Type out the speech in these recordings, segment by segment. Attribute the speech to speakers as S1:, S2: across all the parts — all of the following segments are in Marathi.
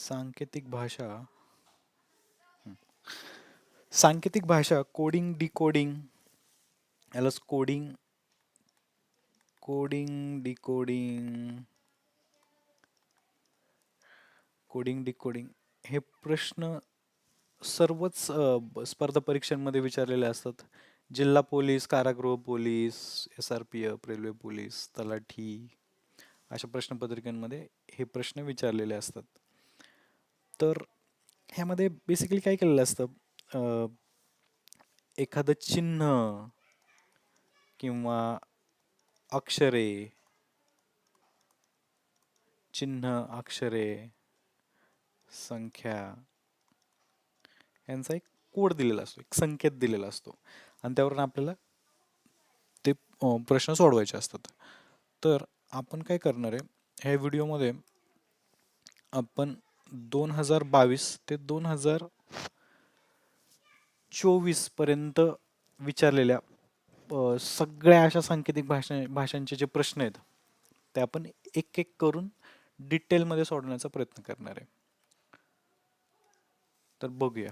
S1: सांकेतिक भाषा. सांकेतिक भाषा कोडिंग डिकोडिंग यालाच coding coding decoding coding decoding हे प्रश्न सर्वच अ, स्पर्धा परीक्षांमध्ये विचारलेले असतात. जिल्हा पोलीस कारागृह police S R P F railway police तलाठी अशा प्रश्नपत्रिकांमध्ये हे प्रश्न विचारलेले असतात. तर ह्यामध्ये बेसिकली काय केलेलं असतं? एखादं चिन्ह किंवा अक्षरे चिन्ह अक्षरे संख्या यांचा एक कोड दिलेला असतो एक संकेत दिलेला असतो. आणि त्यावरून आपल्याला ते प्रश्न सोडवायचे असतात. तर आपण काय करणार आहे? ह्या व्हिडिओमध्ये आपण दोन हजार बावीस ते दोन हजार चोवीसपर्यंत विचारलेल्या सगळ्या अशा सांकेतिक भाषा भाषांचे जे प्रश्न आहेत ते आपण एक एक करून डिटेलमध्ये सोडवण्याचा प्रयत्न करणार आहे. तर बघूया.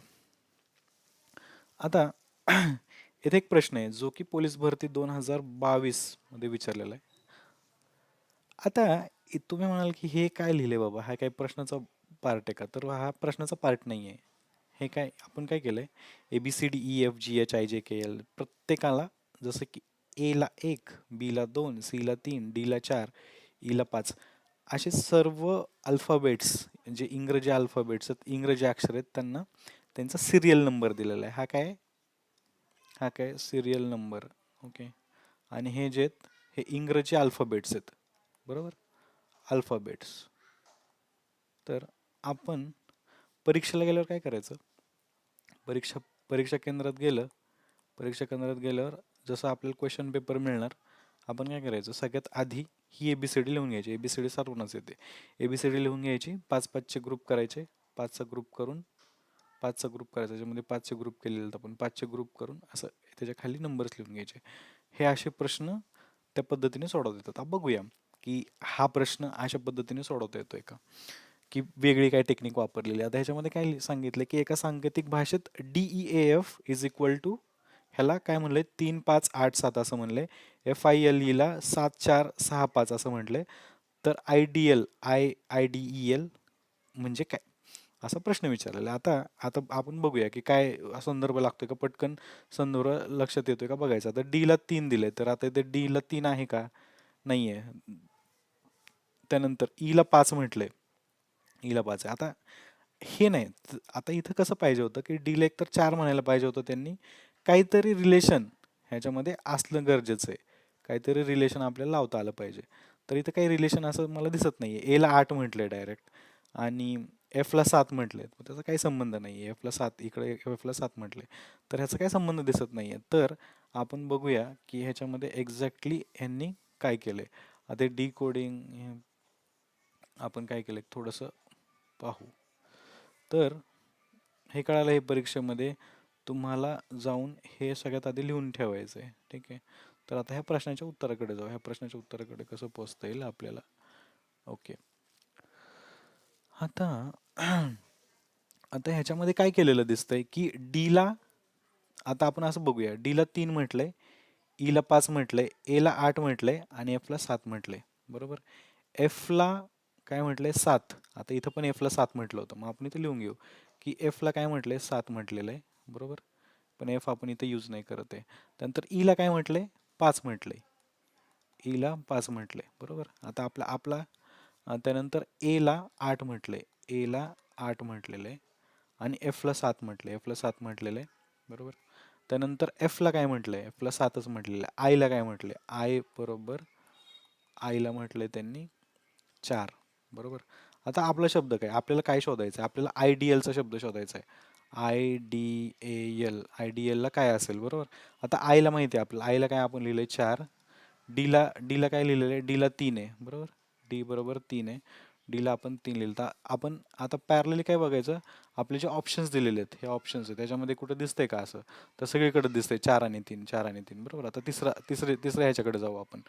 S1: आता इथे एक प्रश्न आहे जो की पोलीस भरती दोन हजार बावीसमध्ये विचारलेला आहे. आता तुम्ही म्हणाल की हे काय लिहिले बाबा? हा काही प्रश्नाचा पार्ट आहे का? तर हा प्रश्नाचा पार्ट नाही आहे हे काय आपण काय केलं आहे A B C D E F G H I J K L प्रत्येकाला जसं की एला एक बीला दोन सी ला तीन डीला चार e ईला पाच असे सर्व अल्फाबेट्स जे इंग्रजी अल्फाबेट्स आहेत इंग्रजी अक्षर आहेत त्यांना त्यांचा सिरियल नंबर दिलेला आहे. हा काय? हा काय? सिरियल नंबर ओके आणि हे जे आहेत हे इंग्रजी अल्फाबेट्स आहेत. बरोबर? अल्फाबेट्स तर आपण परीक्षेला गेल्यावर काय करायचं? परीक्षा परीक्षा केंद्रात गेलं परीक्षा केंद्रात गेल्यावर जसं आपल्याला क्वेश्चन पेपर मिळणार आपण काय करायचं? सगळ्यात आधी ही ए बी सी डी लिहून घ्यायची. ए बी सी डी सर्वच येते. ए बी सी डी लिहून घ्यायची. पाच पाचचे ग्रुप करायचे. पाचचा ग्रुप करून पाचचा ग्रुप करायचा. त्याच्यामध्ये पाचशे ग्रुप केलेले आहेत आपण पाचशे ग्रुप करून असं त्याच्याखाली नंबर्स लिहून घ्यायचे. हे असे प्रश्न त्या पद्धतीने सोडवता येतात. आता बघूया की हा प्रश्न अशा पद्धतीने सोडवता येतोय का? की वेगळी काय टेक्निक वापरलेली. आहे. आता ह्याच्यामध्ये काय सांगितलं की एका सांकेतिक भाषेत D E A F is equal to ह्याला काय म्हणलंय? तीन पाच आठ सात असं म्हणलंय. एफ आय एल ईला सात चार सहा पाच असं म्हटलंय. तर I D L I I D E L म्हणजे काय? असा प्रश्न विचारलेला. आता आता आपण बघूया की काय संदर्भ लागतोय का? पटकन संदर्भ लक्षात येतोय का बघायचा? आता डीला तीन दिले तर आता इथे डीला तीन आहे का? नाही आहे त्यानंतर e ईला पाच म्हटलंय. ईला पाच आहे. आता हे नाही. आता इथं कसं पाहिजे होतं की डील एक तर चार म्हणायला पाहिजे होतं त्यांनी. काहीतरी रिलेशन ह्याच्यामध्ये असलं गरजेचं आहे. काहीतरी रिलेशन आपल्याला लावता आलं पाहिजे. तर इथं काही रिलेशन असं मला दिसत नाही आहे एला आठ म्हटलं आहे डायरेक्ट आणि एफला सात म्हटलंय. त्याचा काही संबंध नाही आहे एफला सात इकडे एफला सात म्हटले तर ह्याचा काही संबंध दिसत नाही आहे तर आपण बघूया की ह्याच्यामध्ये एक्झॅक्टली ह्यांनी काय केलंय. आता डी कोडिंग आपण काय केलंय? थोडंसं पाहू. तर हे कळालं हे परीक्षेमध्ये तुम्हाला जाऊन हे सगळ्यात आधी लिहून ठेवायचं आहे ठीक आहे? तर आता ह्या प्रश्नाच्या उत्तराकडे जाऊ. ह्या प्रश्नाच्या उत्तराकडे कसं पोचता येईल आपल्याला? ओके. आता आता ह्याच्यामध्ये काय केलेलं दिसतंय की डीला आता आपण असं बघूया. डीला तीन म्हटलंय ईला पाच म्हटलंय एला आठ म्हटलंय आणि एफला सात म्हटलंय. बरोबर? एफला काय म्हटलंय? सात. आता इथं पण एफला सात म्हटलं होतं. मग आपण इथं लिहून घेऊ की एफला काय म्हटलंय? सात म्हटलेलं आहे. बरोबर? पण एफ आपण इथं यूज नाही करत आहे. त्यानंतर e ईला काय म्हटलंय? पाच म्हटलंय. E ईला पाच म्हटलंय. बरोबर? आता आपला आपला त्यानंतर एला आठ म्हटलंय. एला आठ म्हटलेलं आहे. आणि एफला सात म्हटलं एफला सात म्हटलेलं आहे. बरोबर? त्यानंतर एफला काय म्हटलंय? एफला सातच म्हटलेलं आहे. आयला काय म्हटलंय? आय बरोबर? आईला म्हटलंय त्यांनी चार. बरोबर? आता आपला शब्द काय? आपल्याला काय शोधायचं आहे आपल्याला आय डी एलचा शब्द शोधायचा आहे I D A L. I D एलला काय असेल? बरोबर? आता आयला माहिती आहे आपल्याला. आयला काय आपण लिहिलंय? चार. डीला डीला काय लिहिलेलं आहे? डीला तीन आहे. बरोबर? डी बरोबर तीन आहे. डीला आपण तीन लिहिलं. तर आपण आता पॅरलली काय बघायचं? आपले जे ऑप्शन्स दिलेले आहेत हे ऑप्शन्स आहे त्याच्यामध्ये कुठं दिसतंय का असं? तर सगळीकडे दिसतंय. चार आणि तीन चार आणि तीन. बरोबर? आता तिसरा तिसरे तिसऱ्या ह्याच्याकडे जाऊ आपण.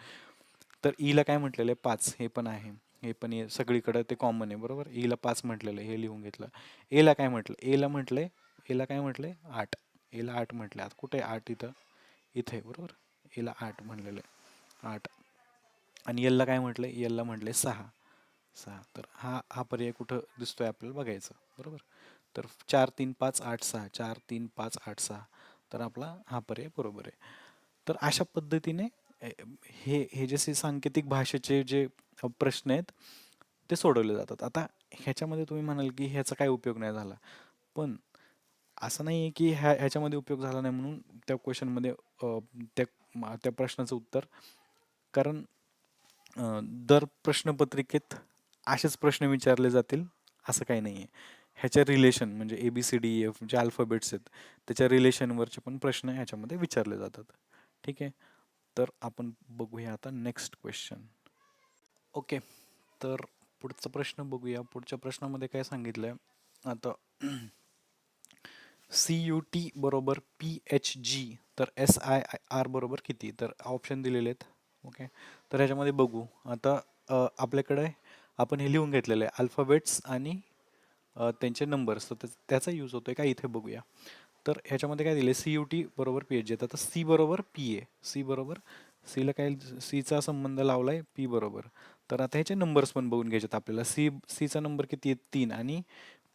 S1: तर ईला काय म्हटलेलं आहे? पाच. हे पण आहे. हे पण ये सगळीकडे ते कॉमन आहे बरोबर? E एला पाच म्हटलेलं हे लिहून घेतलं. एला काय म्हटलं? एला म्हटलंय एला काय म्हटलंय? आठ. एला आठ म्हटलं आहे कुठे आहे आठ इथं? इथे आहे बरोबर? एला आठ म्हणलेलं आहे. आठ. आणि एलला काय म्हटलंय? एलला म्हटलंय सहा. सहा. तर हा हा पर्याय कुठं दिसतोय आपल्याला बघायचं बरोबर? तर चार तीन पाच आठ सहा. चार तीन पाच आठ सहा. तर आपला हा पर्याय बरोबर आहे. तर अशा पद्धतीने ए, हे हे जसे सांकेतिक भाषेचे जे अ, प्रश्न आहेत ते सोडवले जातात. आता ह्याच्यामध्ये तुम्ही म्हणाल की ह्याचा काय उपयोग नाही झाला. पण असं नाही आहे की ह्या ह्याच्यामध्ये उपयोग झाला नाही म्हणून त्या क्वेश्चनमध्ये त्या म- त्या प्रश्नाचं उत्तर. कारण अ, दर प्रश्नपत्रिकेत असेच प्रश्न विचारले जातील असं काही नाही आहे. ह्याच्या रिलेशन म्हणजे A B C D F J alphabets आहेत त्याच्या रिलेशनवरचे पण प्रश्न ह्याच्यामध्ये विचारले जातात. ठीक आहे? तर आपण बघूया आता नेक्स्ट क्वेश्चन ओके तर पुढचा प्रश्न बघूया. पुढच्या प्रश्नामध्ये काय सांगितलं आहे आता सी यू टी बरोबर पी एच जी तर एस आय आर बरोबर किती? तर ऑप्शन दिलेले आहेत. ओके तर ह्याच्यामध्ये बघू. आता आपल्याकडे आपण हे लिहून घेतलेलं आहे. अल्फाबेट्स आणि त्यांचे नंबर्स तर त्याचा यूज होतो आहे का? इथे बघूया. तर ह्याच्यामध्ये काय दिले सी यू टी बरोबर पी एच जी आता सी बरोबर पी ए सी बरोबर सीला काय सीचा संबंध लावला आहे पी बरोबर. तर आता ह्याचे नंबर्स पण बघून घ्यायचे आपल्याला. सी सीचा नंबर किती आहे? तीन. आणि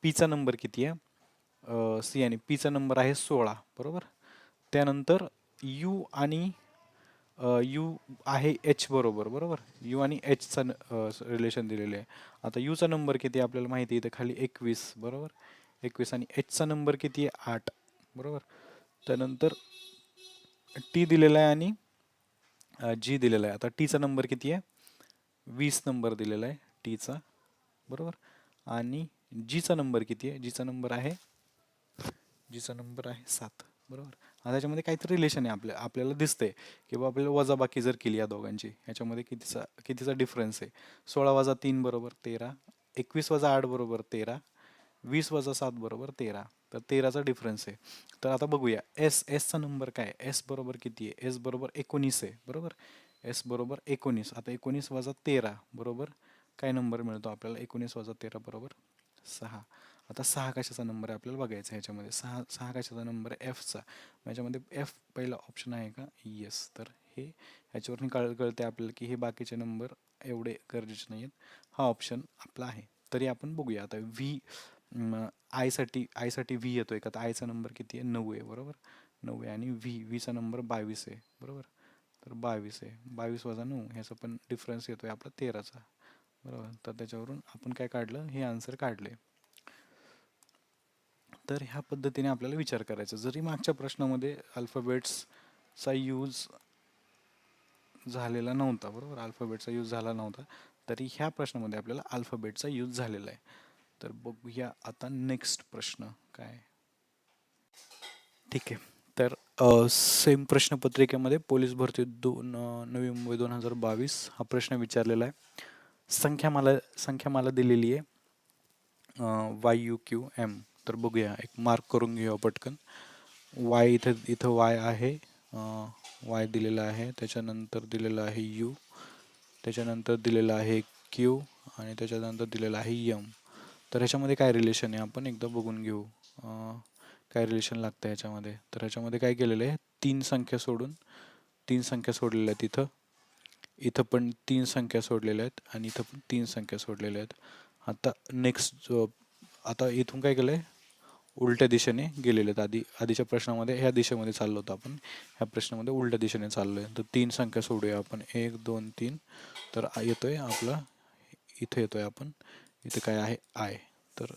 S1: पीचा नंबर किती आहे? सी आणि पीचा नंबर आहे सोळा. बरोबर? त्यानंतर यू आणि यू आहे एच बरोबर. बरोबर? यू आणि एचचा रिलेशन दिलेले आहे. आता यूचा नंबर किती आहे आपल्याला माहिती आहे? इथे खाली एकवीस. बरोबर? एकवीस आणि एचचा नंबर किती आहे? आठ. बरोबर? त्यानंतर टी दिलेला आहे आणि जी दिलेला आहे. आता टीचा नंबर किती आहे? वीस नंबर दिलेला आहे टीचा बरोबर? आणि जीचा नंबर किती आहे? जीचा नंबर आहे जीचा नंबर आहे सात. बरोबर? आता त्याच्यामध्ये काहीतरी रिलेशन आहे आपल्या आपल्याला दिसते की बाबा आपल्याला वजाबाकी जर केली या दोघांची ह्याच्यामध्ये कितीचा कितीचा डिफरन्स आहे? सोळा वजा तीन बरोबर तेरा एकवीस वजा आठ बरोबर तेरा वीस वजा सात बरोबर तेरा. तर तेराचा डिफरन्स आहे. तर आता बघूया. एस एसचा नंबर काय एस बरोबर किती आहे? एस बरोबर एकोणीस आहे. बरोबर? एस बरोबर एकोणीस. आता एकोणीस वजा तेरा बरोबर? काय नंबर मिळतो आपल्याला? एकोणीस वजा तेरा बरोबर सहा. आता सहा कशाचा नंबर आहे आपल्याला बघायचा आहे ह्याच्यामध्ये? सहा सहा कशाचा नंबर आहे? एफचा ह्याच्यामध्ये एफ पहिला ऑप्शन आहे का? येस तर हे ह्याच्यावरून कळ कळते आपल्याला की हे बाकीचे नंबर एवढे गरजेचे नाही आहेत हा ऑप्शन आपला आहे. तरी आपण बघूया. आता व्ही आयसाठी आयसाठी व्ही येतोय का तर आयचा नंबर किती आहे? नऊ आहे बरोबर? नऊ आहे आणि व्ही व्हीचा नंबर बावीस आहे बरोबर? तर बावीस आहे. बावीस वजा नऊ ह्याचा पण डिफरन्स येतोय आपला तेराचा बरोबर? तर त्याच्यावरून आपण काय काढलं? हे आन्सर काढले. तर ह्या पद्धतीने आपल्याला विचार करायचा. जरी मागच्या प्रश्नामध्ये अल्फाबेट्सचा यूज झालेला नव्हता बरोबर? अल्फाबेटचा यूज झाला नव्हता तरी ह्या प्रश्नामध्ये आपल्याला अल्फाबेटचा यूज झालेला आहे. तर बघूया आता नेक्स्ट प्रश्न काय. ठीक आहे. तर सेम प्रश्नपत्रिकेमध्ये पोलीस भरती दोन नवी मुंबई दोन हजार बावीस हा प्रश्न विचारलेला आहे. संख्या मला संख्या मला दिलेली आहे. वाय यू क्यू एम तर बघूया एक मार्क करून घेऊया पटकन. वाय इथं इथं वाय आहे. वाय दिलेला आहे. त्याच्यानंतर दिलेलं आहे यू त्याच्यानंतर दिलेलं आहे क्यू आणि त्याच्यानंतर दिलेलं आहे यम तर ह्याच्यामध्ये काय रिलेशन आहे? आपण एकदा बघून घेऊ. काय रिलेशन लागतं ह्याच्यामध्ये? तर ह्याच्यामध्ये काय केलेलं आहे? तीन संख्या सोडून तीन संख्या सोडलेल्या आहेत इथं. इथं पण तीन संख्या सोडलेल्या आहेत आणि इथं पण तीन संख्या सोडलेल्या आहेत. आता नेक्स्ट आता इथून काय केलं आहे उलट्या दिशेने गेलेले आहेत. आधी आधीच्या प्रश्नामध्ये ह्या दिशेमध्ये चाललो होतो आपण. ह्या प्रश्नामध्ये उलट्या दिशेने चाललो आहे. तर तीन संख्या सोडूया आपण. एक दोन तीन. तर येतो येतोय आपला इथं येतोय आपण. इथे काय आहे? आय तर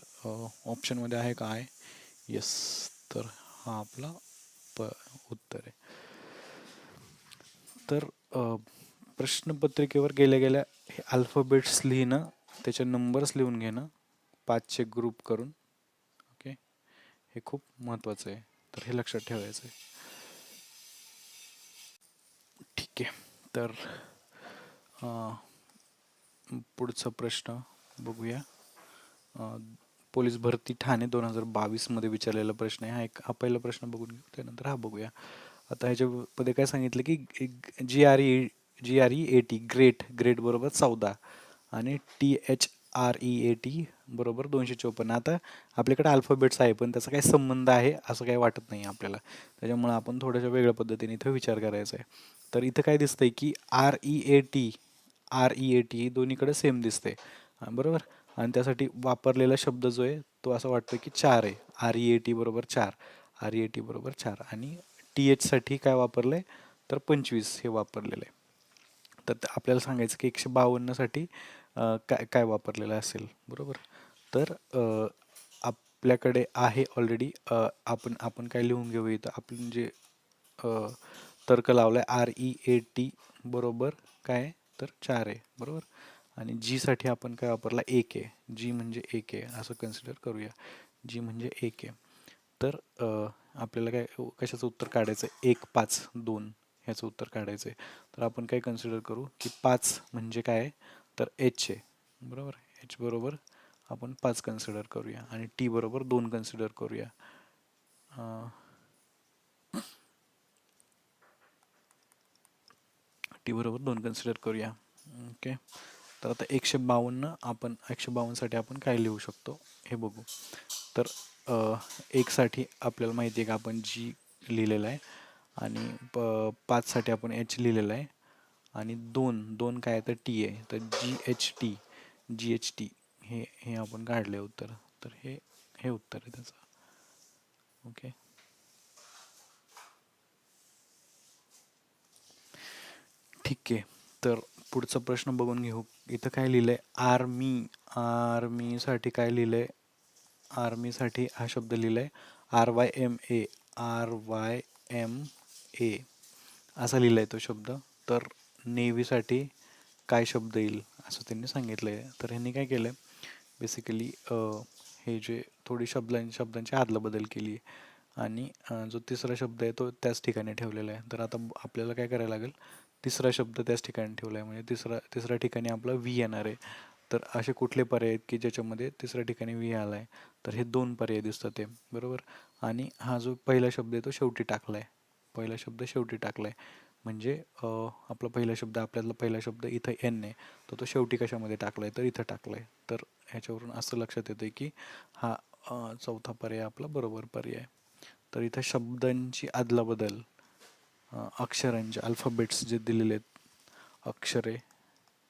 S1: ऑप्शनमध्ये आहे का? आय येस तर हा आपला प उत्तर आहे. तर प्रश्नपत्रिकेवर गेल्या गेल्या हे अल्फाबेट्स लिहिणं त्याचे नंबर्स लिहून घेणं पाचचे ग्रुप करून ओके हे खूप महत्त्वाचं आहे. तर हे लक्षात ठेवायचं आहे. ठीक आहे. तर पुढचा प्रश्न. बघूया. पोलीस भरती ठाणे दोन हजार बावीसमध्ये विचारलेला प्रश्न आहे. हा एक हा पहिला प्रश्न बघून घेऊ त्यानंतर हा बघूया. आता ह्याच्यामध्ये काय सांगितलं की G R E G R E A T great great बरोबर चौदा आणि T H R E A T बरोबर दोनशे चोपन्न. आता आपल्याकडे अल्फाबेट्स आहे पण त्याचा काही संबंध आहे असं काही वाटत नाही आपल्याला. त्याच्यामुळे आपण थोड्याशा वेगळ्या पद्धतीने इथं विचार करायचा आहे. तर इथं काय दिसतंय की R E A T R E A T दोन्हीकडे सेम दिसते बरोबर? आणि त्यासाठी वापरलेला शब्द जो आहे तो असं वाटतो की चार आहे. आर ई ए टी बरोबर चार. आर ई ए टी बरोबर चार. आणि टी एचसाठी काय वापरलं आहे तर पंचवीस हे वापरलेलं आहे. तर आपल्याला सांगायचं की एकशे बावन्नसाठी काय काय वापरलेलं असेल? बरोबर? तर आपल्याकडे आहे ऑलरेडी आपण आपण काय लिहून घेऊ इथं? आपण जे तर्क लावला आहे आर ई ए टी बरोबर काय तर चार आहे. बरोबर? आणि जीसाठी आपण काय वापरला? एक आहे जी म्हणजे एक आहे असं कन्सिडर करूया. जी म्हणजे एक आहे तर आपल्याला काय कशाचं उत्तर काढायचं आहे एक पाच दोन ह्याचं उत्तर काढायचं आहे तर आपण काय कन्सिडर करू? की पाच म्हणजे काय? तर एच आहे. बरोबर? एच बरोबर. आपण पाच कन्सिडर करूया. आणि टी बरोबर दोन कन्सिडर करूया. टी बरोबर दोन कन्सिडर करूया. ओके तर आता एकशे बावन्न आपण एकशे बावन्नसाठी आपण काय लिहू शकतो हे बघू. तर एकसाठी आपल्याला माहिती आहे का आपण जी लिहिलेलं आहे आणि प पाचसाठी आपण एच लिहिलेलं आहे आणि दोन दोन काय तर टी आहे. तर G H T G H T हे हे आपण काढले उत्तर. तर हे हे उत्तर आहे त्याचं. ओके. ठीक आहे. तर पुढचा प्रश्न बघून घेऊ. इथं काय लिहिलंय? आर्मी आर्मीसाठी काय लिहिलंय? आर्मीसाठी हा शब्द लिहिलाय. R Y M A R Y M A. असा लिहिलाय तो शब्द. तर नेव्हीसाठी काय शब्द येईल असं त्यांनी सांगितलं आहे तर ह्यांनी काय केलं आहे बेसिकली हे जे थोडी शब्दां शब्दांची आदलाबदल केली आणि जो तिसरा शब्द आहे तो त्याच ठिकाणी ठेवलेला आहे. तर आता आपल्याला काय करायला लागेल? तिसरा शब्द त्याच ठिकाणी ठेवला आहे म्हणजे तिसरा तिसऱ्या ठिकाणी आपला व्ही येणार आहे. तर असे कुठले पर्याय आहेत की ज्याच्यामध्ये तिसऱ्या ठिकाणी व्ही आला आहे तर हे दोन पर्याय दिसतात ते बरोबर? आणि हा जो पहिला शब्द आहे तो शेवटी टाकला आहे पहिला शब्द शेवटी टाकला आहे म्हणजे आपला पहिला शब्द आपल्यातला पहिला शब्द इथं एन आहे तर तो शेवटी कशामध्ये टाकला आहे तर इथं टाकला आहे तर ह्याच्यावरून असं लक्षात येतं की हा चौथा पर्याय आपला बरोबर पर्याय तर इथं शब्दांची आदलाबदल अक्षरांचे अल्फाबेट्स म्हणजे जे दिलेले आहेत अक्षरे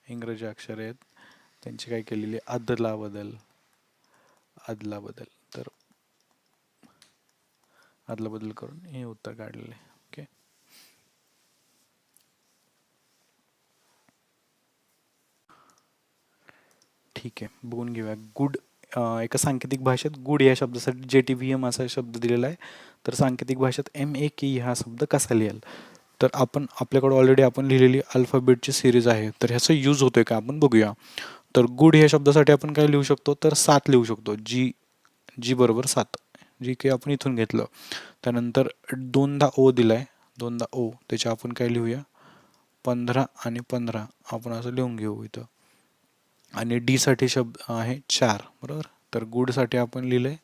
S1: इंग्रजी अक्षरे आहेत त्यांची काय केलेली अदला बदल अदला बदल. तर अदलाबदल करून हे उत्तर काढलेले ओके ठीक आहे बघून घेऊया. गुड एका सांकेतिक भाषेत गुड या शब्दासाठी जे टी व्ही एम असा शब्द दिलेला आहे. तर सांकेतिक भाषेत एम ए के हा शब्द कसा लिहाल? तर आपण आपल्याकडे ऑलरेडी आपण लिहिलेली अल्फाबेटची सिरीज आहे तर ह्याचा यूज होतोय का आपण बघूया. तर गुड ह्या शब्दासाठी आपण काय लिहू शकतो? तर सात लिहू शकतो. जी जी बरोबर सात. जी काही आपण इथून घेतलं. त्यानंतर दोनदा ओ दिलाय. दोनदा ओ त्याच्या आपण काय लिहूया? पंधरा आणि पंधरा. आपण असं लिहून घेऊ इथं. आणि डीसाठी शब्द आहे चार. बरोबर? तर गुडसाठी आपण लिहिलं आहे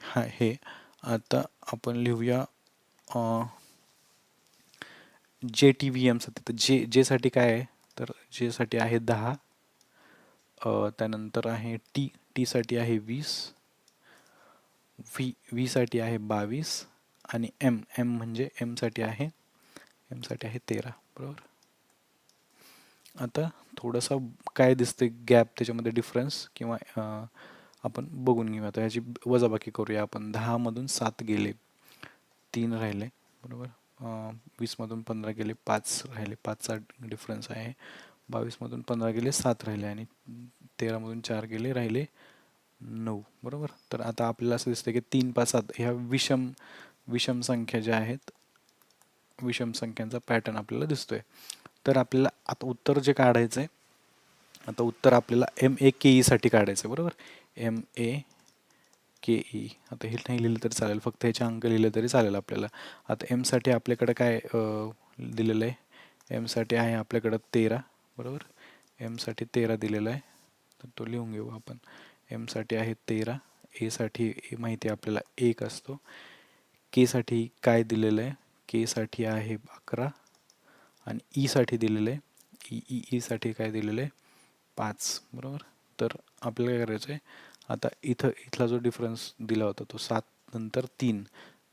S1: हा हे. आता आपण लिहूया जे टी व्ही एमसाठी तर जे जेसाठी काय आहे? तर जेसाठी आहे दहा त्यानंतर आहे टी टीसाठी आहे वीस व्ही व्हीसाठी आहे बावीस आणि एम एम म्हणजे एमसाठी आहे एमसाठी आहे तेरा. बरोबर? आता थोडासा काय दिसतं गॅप त्याच्यामध्ये डिफरन्स किंवा आपण बघून घेऊया. आता ह्याची वजाबाकी करूया. आपण दहामधून सात गेले तीन राहिले बरोबर? वीसमधून पंधरा गेले पाच राहिले. पाचचा डिफरन्स आहे. बावीसमधून पंधरा गेले सात राहिले. आणि तेरामधून चार गेले राहिले नऊ बरोबर? तर आता आपल्याला असं दिसतं की तीन पाच सात ह्या विषम विषम संख्या ज्या आहेत विषम संख्यांचा पॅटर्न आपल्याला दिसतोय. तर आपल्याला आता उत्तर जे काढायचं आहे आता उत्तर आपल्याला एम ए के ईसाठी काढायचं आहे बरोबर? एम ए के ई आता हे नाही लिहिलं तरी चालेल फक्त ह्याचे अंक लिहिले तरी चालेल आपल्याला. आता एमसाठी आपल्याकडं काय दिलेलं आहे? एमसाठी आहे आपल्याकडं तेरा बरोबर? एमसाठी तेरा दिलेला आहे. तर तो लिहून घेऊ आपण. एमसाठी आहे तेरा. एसाठी माहिती आपल्याला एक असतो. केसाठी काय दिलेलं आहे? केसाठी आहे अकरा. आणि e ईसाठी दिलेलं आहे. E, e, ई ई ईसाठी काय दिलेलं आहे? पाच बरोबर? तर आपल्याला काय करायचं आहे? आता इथं इथला जो डिफरन्स दिला होता तो सात नंतर तीन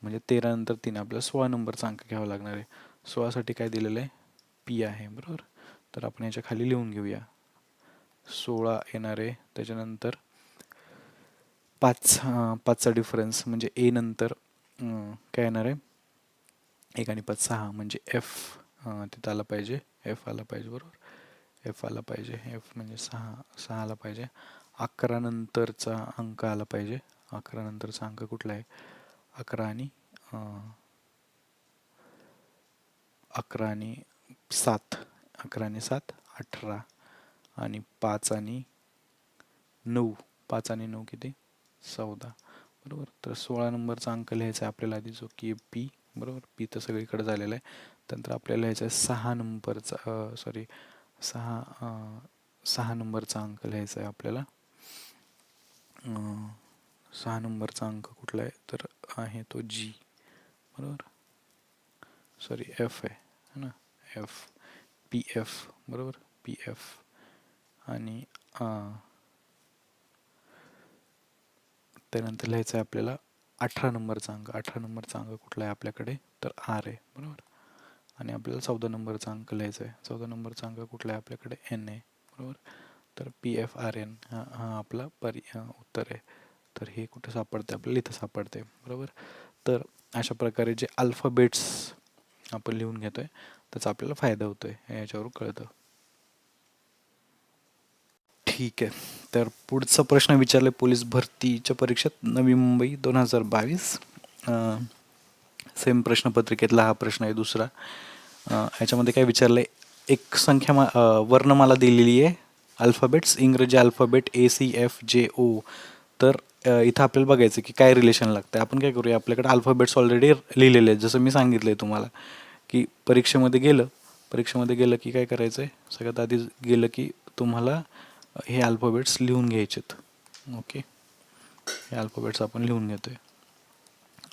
S1: म्हणजे तेरा नंतर तीन आपल्याला सोळा नंबरचा अंक घ्यावा लागणार आहे. सोळासाठी काय दिलेलं आहे? पी आहे बरोबर? तर आपण याच्या खाली लिहून घेऊया. सोळा येणार आहे त्याच्यानंतर पाच पाचचा डिफरन्स म्हणजे ए नंतर काय येणार आहे? एक आणि पाच सहा म्हणजे एफ तिथं आला पाहिजे. एफ आला पाहिजे बरोबर? एफ आला पाहिजे एफ म्हणजे सहा सहा आला पाहिजे. अकरानंतरचा अंक आला पाहिजे. अकरानंतरचा अंक कुठला आहे? अकरा आणि अकरा आणि सात. अकरा आणि सात अठरा आणि पाच आणि नऊ. पाच आणि नऊ किती? चौदा. बरोबर? तर सोळा नंबरचा अंक लिहायचा आहे आपल्याला आधी जो की पी. बरोबर? पी तर सगळीकडे झालेला आहे. त्यानंतर आपल्याला लिहायचा आहे सहा नंबरचा सॉरी सहा सहा नंबरचा अंक लिहायचा आहे आपल्याला. सहा नंबरचा अंक कुठला आहे? तर आहे तो जी बरोबर? सॉरी एफ आहे है ना? एफ पी एफ बरोबर? पी एफ आणि त्यानंतर लिहायचं आहे आपल्याला अठरा नंबरचा अंक. अठरा नंबरचा अंक कुठला आहे आपल्याकडे? तर आर आहे बरोबर? आणि आपल्याला चौदा नंबरचा अंक लिहायचा आहे. चौदा नंबरचा अंक कुठला आहे आपल्याकडे? एन आहे बरोबर? तर पी एफ आर एन हा हा आपला परि उत्तर आहे. तर हे कुठं सापडते आपल्याला इथं सापडते बरोबर? तर अशा प्रकारे जे अल्फाबेट्स आपण लिहून घेतो आहे त्याचा आपल्याला फायदा होतो आहे याच्यावर याच्यावरून कळतं. ठीक आहे. तर पुढचा प्रश्न विचारले पोलीस भरतीच्या परीक्षेत. नवी मुंबई दोन हजार बावीस. सेम प्रश्नपत्रिकेतला हा प्रश्न आहे दुसरा. याच्यामध्ये ह्याच्यामध्ये काय विचारलं आहे एक संख्या मा वर्णमाला दिलेली आहे. अल्फाबेट्स इंग्रजी अल्फाबेट ए सी एफ जे ओ तर इथं आपल्याला बघायचं की काय रिलेशन लागतं आपण काय करूया आपल्याकडे अल्फाबेट्स ऑलरेडी लिहिलेले आहेत. जसं मी सांगितलं आहे तुम्हाला की परीक्षेमध्ये गेलं परीक्षेमध्ये गेलं की काय करायचं आहे सगळ्यात आधी गेलं की तुम्हाला हे अल्फाबेट्स लिहून घ्यायचेत ओके हे अल्फाबेट्स आपण लिहून घेतो आहे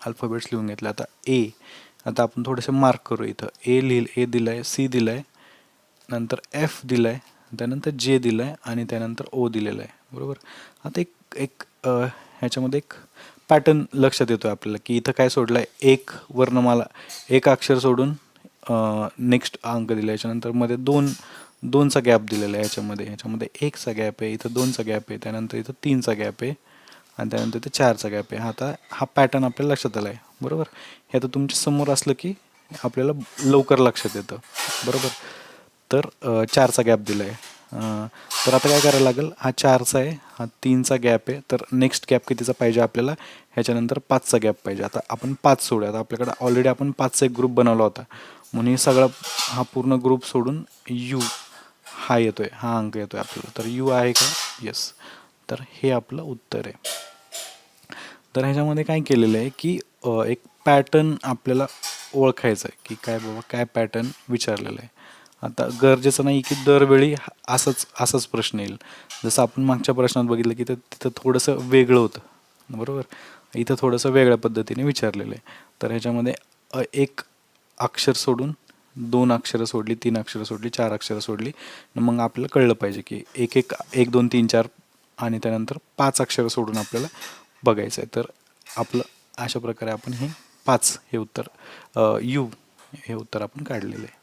S1: अल्फाबेट्स लिहून घेतले. आता ए आता आपण थोडेसे मार्क करू इथं. ए लिहि ए दिलं आहे सी दिलं आहे नंतर एफ दिलं आहे त्यानंतर जे दिलं आहे आणि त्यानंतर ओ दिलेलं आहे बरोबर? आता एक एक ह्याच्यामध्ये एक पॅटर्न लक्षात येतो आहे आपल्याला की इथं काय सोडलं आहे एक वर्णमाला एक अक्षर सोडून नेक्स्ट अंक दिला याच्यानंतरमध्ये दोन दोनचा गॅप दिलेला आहे याच्यामध्ये. ह्याच्यामध्ये एकचा गॅप आहे इथं दोनचा गॅप आहे त्यानंतर इथं तीनचा गॅप आहे आणि त्यानंतर इथं चारचा गॅप आहे. आता हा पॅटर्न आपल्याला लक्षात आला आहे बरोबर? हे आता तुमच्यासमोर असलं की आपल्याला लवकर लक्षात येतं. बरोबर? तर चारचा गॅप दिला आहे तर आता काय करायला लागेल? हा चारचा आहे हा तीनचा गॅप आहे. तर नेक्स्ट गॅप कितीचा पाहिजे आपल्याला? ह्याच्यानंतर पाचचा गॅप पाहिजे. आता आपण पाच सोडूया. आता आपल्याकडे ऑलरेडी आपण पाचचा एक ग्रुप बनवला होता. म्हणून हे सगळा हा पूर्ण ग्रुप सोडून यू हा येतोय. हा अंक येतोय आपल्याला. तर यू आहे का? येस तर हे आपलं उत्तर आहे. तर ह्याच्यामध्ये काय केलेलं आहे की एक पॅटर्न आपल्याला ओळखायचं आहे की काय बाबा काय पॅटर्न विचारलेलं आहे. आता गरजेचं नाही की दरवेळी हा- असंच असाच प्रश्न येईल. जसं आपण मागच्या प्रश्नात बघितलं की तर तिथं थोडंसं वेगळं होतं. बरोबर? इथं थोडंसं वेगळ्या पद्धतीने विचारलेलं आहे. तर ह्याच्यामध्ये एक अक्षर सोडून दोन अक्षरं सोडली तीन अक्षरं सोडली चार अक्षरं सोडली मग आपल्याला कळलं पाहिजे की एक एक एक दोन तीन चार आणि त्यानंतर पाच अक्षरं सोडून आपल्याला बघायचं आहे. तर आपलं अशा प्रकारे आपण हे पाच हे उत्तर यू हे उत्तर आपण काढलेलं आहे.